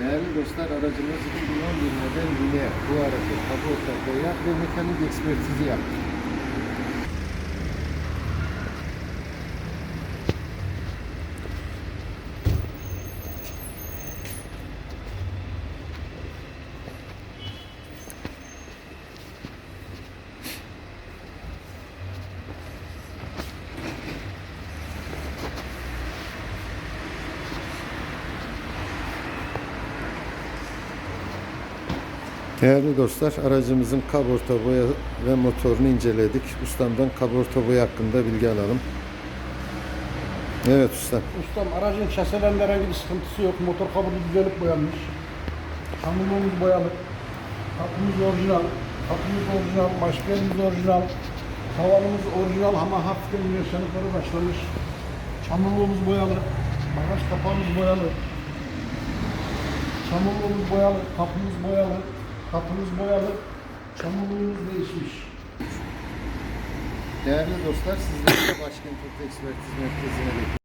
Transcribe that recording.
Değerli dostlar aracımız 2011 model Linea. Bu aracı kaporta boya ve mekanik ekspertizi yaptık. Değerli dostlar, aracımızın kaporta boya ve motorunu inceledik. Ustamdan kaporta boya hakkında bilgi alalım. Evet ustam. Ustam aracın şaselerinde herhangi bir sıkıntısı yok. Motor kabuğu düzelip boyanmış. Kamyonumuz boyalı. Kapımız orijinal. Kapımız orijinal. Başkanımız orijinal. Tavanımız orijinal ama hafiften yaşanıkları başlamış. Çamurluğumuz boyalı. Bagaj kapağımız boyalı. Çamurluğumuz boyalı. Kapımız boyalı. Kapımız boyalı. Çamurluğumuz değişmiş. Değerli dostlar, sizleri de Başkent Oto Ekspertiz Merkezi'ne bekleriz.